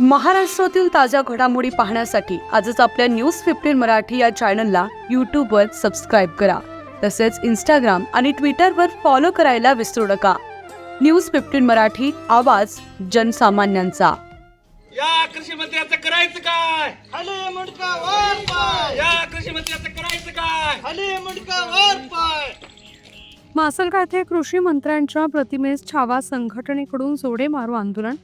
महाराष्ट्रातील ताज्या घडामोडी पाहण्यासाठी आजच आपल्या न्यूज फिफ्टीन मराठी या चॅनलला यूट्यूबवर सबस्क्राईब करा. तसेच इंस्टाग्राम आणि ट्विटरवर फॉलो करायला विसरू नका. न्यूज फिफ्टीन मराठी आवाज जनसामान्यांचा. या कृषी मंत्र्याचं करायचं काय? खाली मुंडका वर पाय. या कृषी मंत्र्याचं करायचं काय? खाली मुंडका वर पाय. मासलगाव येथे कृषी मंत्र्यांच्या प्रतिमेस छावा संघटनेकडून जोडे मारू आंदोलन.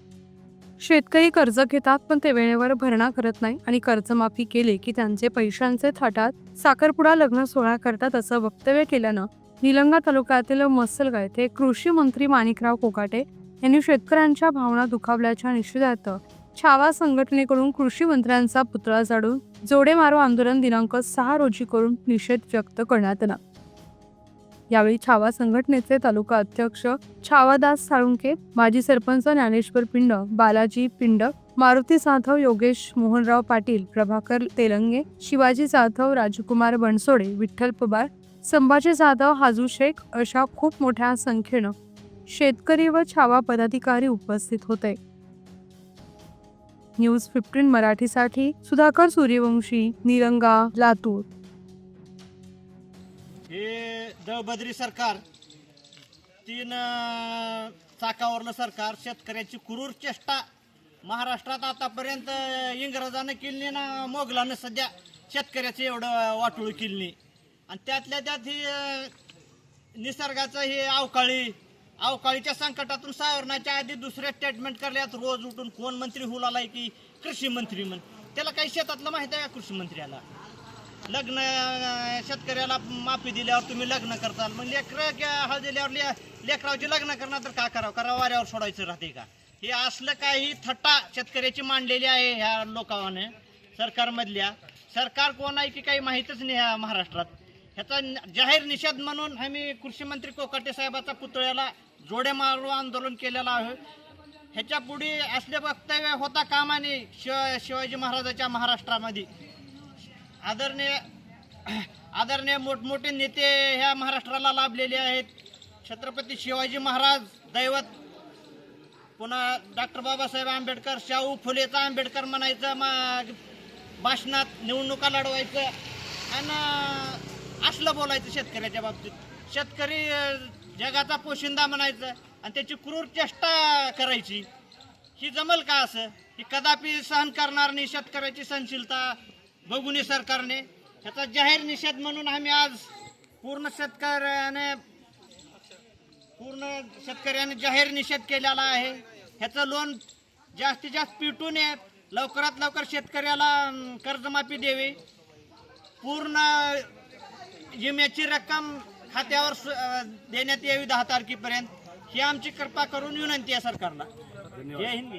शेतकरी कर्ज घेतात पण ते वेळेवर भरणा करत नाही आणि कर्जमाफी केली की त्यांचे पैशांचे थाटात. साखरपुडा लग्न सोहळा करतात असं वक्तव्य केल्यानं निलंगा तालुक्यातील मसलगा येथे कृषी मंत्री माणिकराव कोकाटे यांनी शेतकऱ्यांच्या भावना दुखावल्याच्या निषेधार्थ छावा संघटनेकडून कृषी मंत्र्यांचा पुतळा जाडून जोडे मारो आंदोलन दिनांक सहा रोजी करून निषेध व्यक्त करण्यात आला. यावेळी छावा संघटनेचे तालुका अध्यक्ष छावादास साळुंके माजी सरपंच ज्ञानेश्वर पिंड बालाजी पिंड मारुती जाधव योगेश मोहनराव पाटील प्रभाकर तेलंगे शिवाजी जाधव राजकुमार बनसोडे विठ्ठल पवार संभाजी जाधव हाजू शेख अशा खूप मोठ्या संख्येनं शेतकरी व छावा पदाधिकारी उपस्थित होते. न्यूज फिफ्टीन मराठीसाठी सुधाकर सूर्यवंशी निरंगा लातूर. दळबद्री सरकार तीन चाकावरलं सरकार शेतकऱ्याची क्रूर चेष्टा महाराष्ट्रात आतापर्यंत इंग्रजानं केली ना मोगलानं सध्या शेतकऱ्याचं एवढं वाटोळ केली आणि त्यातल्या त्यात ही निसर्गाचं हे अवकाळी अवकाळीच्या संकटातून सावरण्याच्या आधी दुसऱ्या स्टेटमेंट करल्यात रोज उठून कोण मंत्री होऊ लागलाय की कृषी मंत्री म्हण त्याला काही शेतातलं माहीत आहे का कृषी मंत्र्याला? लग्न शेतकऱ्याला माफी दिल्यावर तुम्ही लग्न करताल. मग लेकरं हळ दिल्यावर ले लेकरावची लग्न करणार तर का करावं? करा वाऱ्यावर सोडायचं राहते का? हे असलं काही थट्टा शेतकऱ्याची मांडलेली आहे ह्या लोकांने सरकारमधल्या. सरकार कोण आहे की काही माहीतच नाही ह्या महाराष्ट्रात. ह्याचा जाहीर निषेध म्हणून आम्ही कृषी मंत्री कोकाटे साहेबाचा पुतळ्याला जोडे मारू आंदोलन केलेलं आहे. ह्याच्या पुढे असले वक्तव्य होता कामाने शिव शिवाजी महाराजाच्या महाराष्ट्रामध्ये. आदरणीय आदरणीय मोठमोठे नेते ह्या महाराष्ट्राला लाभलेले आहेत. छत्रपती शिवाजी महाराज दैवत पुन्हा डॉक्टर बाबासाहेब आंबेडकर शाहू फुलेचा आंबेडकर म्हणायचं मा भाषणात निवडणुका लढवायचं आणि असलं बोलायचं शेतकऱ्याच्या बाबतीत. शेतकरी जगाचा पोशिंदा म्हणायचं आणि त्याची क्रूर चेष्टा करायची. ही जमल का असं? ही कदापि सहन करणार नाही शेतकऱ्याची सहनशीलता. बघून सरकारने. ह्याचा जाहीर निषेध म्हणून आम्ही आज पूर्ण शेतकऱ्याने पूर्ण शेतकऱ्याने जाहीर निषेध केलेला आहे. ह्याचं लोन जास्तीत जास्त पिटू नये लवकरात लवकर शेतकऱ्याला कर्जमाफी द्यावी. पूर्ण विम्याची रक्कम खात्यावर सु- देण्यात यावी दहा तारखेपर्यंत. ही आमची कृपा करून विनंती आहे सरकारला. जय हिंदी.